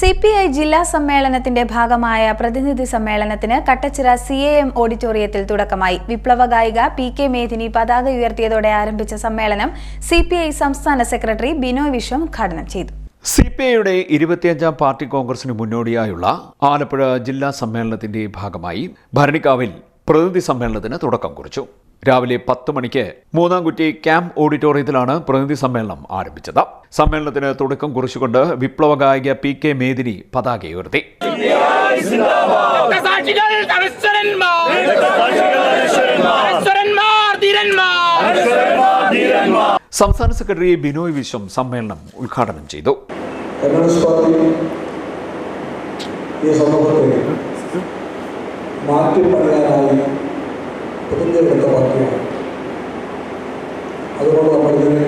C P I ജില്ലാ സമ്മേളനത്തിന്റെ ഭാഗമായ പ്രതിനിധി സമ്മേളനത്തിന് കട്ടച്ചിറ സി എ എം ഓഡിറ്റോറിയത്തിൽ തുടക്കമായി. വിപ്ലവ ഗായിക പി കെ മേധിനി പതാക ഉയർത്തിയതോടെ ആരംഭിച്ച സമ്മേളനം സി പി ഐ സംസ്ഥാന സെക്രട്ടറി ബിനോയ് വിശ്വം ഉദ്ഘാടനം ചെയ്തു. സി പി ഐയുടെ ഇരുപത്തിയഞ്ചാം പാർട്ടി കോൺഗ്രസിന് മുന്നോടിയായുള്ള ആലപ്പുഴ ജില്ലാ സമ്മേളനത്തിന്റെ ഭാഗമായി ഭരണിക്കാവിൽ പ്രതിനിധി സമ്മേളനത്തിന് തുടക്കം കുറിച്ചു. രാവിലെ പത്ത് മണിക്ക് മൂന്നാംകുറ്റി ക്യാമ്പ് ഓഡിറ്റോറിയത്തിലാണ് പ്രതിനിധി സമ്മേളനം ആരംഭിച്ചത്. സമ്മേളനത്തിന് തുടക്കം കുറിച്ചുകൊണ്ട് വിപ്ലവ ഗായിക പി കെ മേദിനി പതാക ഉയർത്തി സംസ്ഥാന സെക്രട്ടറി ബിനോയ് വിശ്വം സമ്മേളനം ഉദ്ഘാടനം ചെയ്തു. ഈ സമൂഹത്തെ മാറ്റിപ്പണിയാനായി പ്രതിജ്ഞയെടുത്ത പാർട്ടിയാണ് അതുകൊണ്ട് നമ്മൾ ഇതിനെ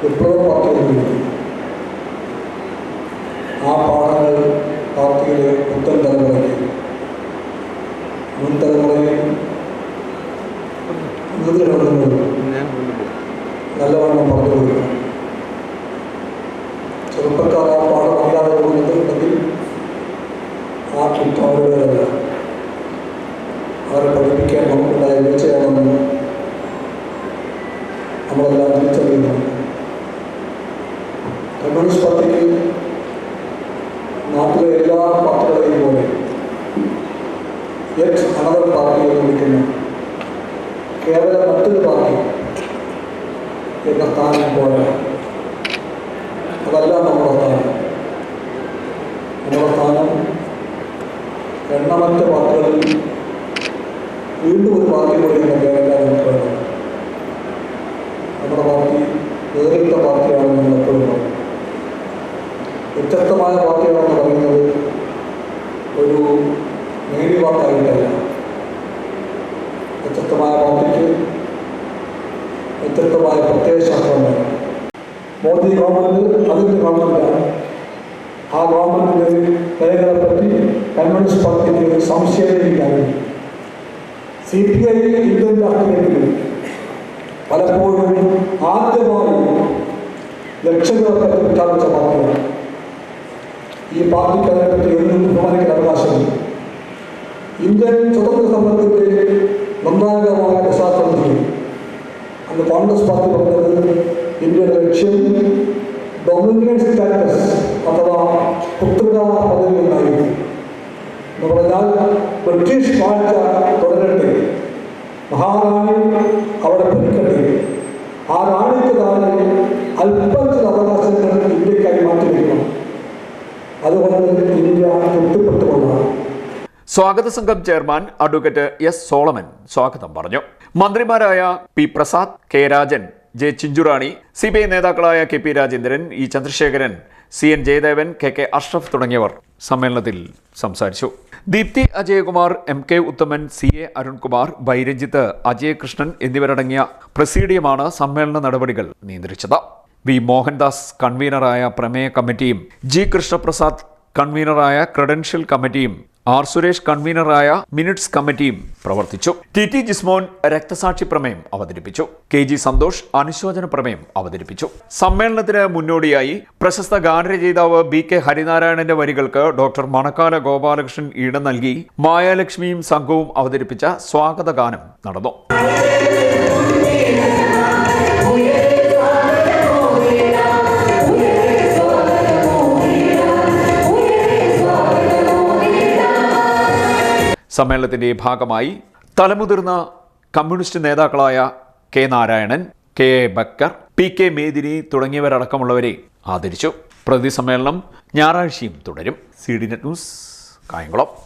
വിപ്ലവ പാർട്ടി എന്ന് വിളിക്കുന്നു ആ പാഠങ്ങൾ പാർട്ടിയിലെ പുത്തൻ തലമുറയ്ക്ക് മുൻ തലമുറയും മുതിർന്നവരും നല്ലവണ്ണം പറഞ്ഞു കൊടുക്കണം ചെറുപ്പക്കാർ ആ പാഠം അറിയാതെ പോകുന്നുണ്ടെങ്കിൽ ആ കുറ്റം അവരുടേതല്ല അവരെ പഠിപ്പിക്കാൻ നമുക്കുണ്ടായ വീഴ്ചയാണെന്ന് നമ്മളെല്ലാം തിരിച്ചറിയുന്നു. കമ്മ്യൂണിസ്റ്റ് പാർട്ടിക്ക് നാട്ടിലെ എല്ലാ പാർട്ടികളെയും പോലെ യെറ്റ് അനദർ പാർട്ടി എന്ന് വിളിക്കുന്ന കേവലം മറ്റൊരു പാർട്ടി എന്ന സ്ഥാനം പോലെ അതല്ല നമ്മുടെ സ്ഥാനം. നമ്മുടെ സ്ഥാനം എണ്ണമറ്റ പാർട്ടികളിൽ വീണ്ടും ഒരു പാർട്ടി എന്ന പേരല്ല നമുക്ക് നമ്മുടെ പാർട്ടി വേറിട്ട പാർട്ടിയാണെന്ന് നമ്മൾ എപ്പോഴും പറയും വ്യത്യസ്തമായ പാർട്ടിയാണെന്ന് പറയുന്നത് ഒരു നേടി വാക്കായിട്ടല്ല. വ്യത്യസ്തമായ പാർട്ടിക്ക് വ്യത്യസ്തമായ പ്രത്യയശാസ്ത്രമുണ്ട് മോദി ഗവൺമെന്റ് അതിന്റെ ഗവൺമെന്റാണ് ആ ഗവൺമെന്റിന്റെ നയങ്ങളെപ്പറ്റി കമ്മ്യൂണിസ്റ്റ് പാർട്ടിക്ക് സംശയമില്ലായിരുന്നു. സി പി ഐ ഇന്ത്യൻ രാഷ്ട്രീയത്തിൽ പലപ്പോഴും ആദ്യമായി ലക്ഷ്യങ്ങളൊക്കെ പ്രഖ്യാപിച്ച പാർട്ടിയാണ്. ഈ പാർട്ടിക്ക് അതിനെപ്പറ്റി എന്നും ബഹുമാനിക്കാൻ അവകാശമില്ല. ഇന്ത്യൻ സ്വതന്ത്ര സമരത്തിന്റെ നിർണായകമായ ദശാസന്ധിയിൽ അന്ന് കോൺഗ്രസ് പാർട്ടി പറഞ്ഞത് ഇന്ത്യയുടെ ലക്ഷ്യം ഡൊമിനിയൻ സ്റ്റാറ്റസ് അഥവാ പുത്രിക പദവി എന്നായിരുന്നു എന്ന് പറഞ്ഞാൽ ബ്രിട്ടീഷ് വാഴ്ച തുടരട്ടെ മഹാറാണി അവിടെ ഭരിക്കട്ടെ ആ റാണിക്ക് താഴെ അല്പം ചില അവകാശങ്ങൾ ഇന്ത്യക്കായി മാറ്റിവെക്കണം അതുകൊണ്ട് ഇന്ത്യ തൃപ്തിപ്പെട്ടുകൊണ്ടാണ് സ്വാഗത സംഘം ചെയർമാൻ അഡ്വക്കേറ്റ് എസ് സോളമൻ സ്വാഗതം പറഞ്ഞു. മന്ത്രിമാരായ P Prasad K Rajan J Chinchurani C B I നേതാക്കളായ K P Rajendran E Chandrasekharan C N Jayadevan K K Ashraf തുടങ്ങിയവർ സമ്മേളനത്തിൽ സംസാരിച്ചു. Deepthi Ajayakumar M K Uthaman C A Arunkumar Bairanjith Ajayakrishnan എന്നിവരടങ്ങിയ പ്രസീഡിയമാണ് സമ്മേളന നടപടികൾ നിയന്ത്രിച്ചത്. വി. മോഹൻദാസ് കൺവീനറായ പ്രമേയ കമ്മിറ്റിയും ജി. കൃഷ്ണപ്രസാദ് കൺവീനറായ ക്രെഡൻഷ്യൽ കമ്മിറ്റിയും ആർ സുരേഷ് കൺവീനറായ മിനിറ്റ്സ് കമ്മിറ്റിയും പ്രവർത്തിച്ചു. ടി ടി ജിസ്മോൻ രക്തസാക്ഷി പ്രമേയം അവതരിപ്പിച്ചു. കെ ജി സന്തോഷ് അനുശോചന പ്രമേയം അവതരിപ്പിച്ചു. സമ്മേളനത്തിന് മുന്നോടിയായി പ്രശസ്ത ഗാനരചയിതാവ് ബി കെ ഹരിനാരായണന്റെ വരികൾക്ക് ഡോക്ടർ മണക്കാല ഗോപാലകൃഷ്ണൻ ഈടം നൽകി. മായാലക്ഷ്മിയും സംഘവും അവതരിപ്പിച്ച സ്വാഗത ഗാനം നടന്നു. സമ്മേളനത്തിന്റെ ഭാഗമായി തലമുതിർന്ന കമ്മ്യൂണിസ്റ്റ് നേതാക്കളായ K Narayanan K A Bakker P K Medini തുടങ്ങിയവരടക്കമുള്ളവരെ ആദരിച്ചു. പ്രതിസമ്മേളനം ഞായറാഴ്ചയും തുടരും. C D net news Kayamkulam.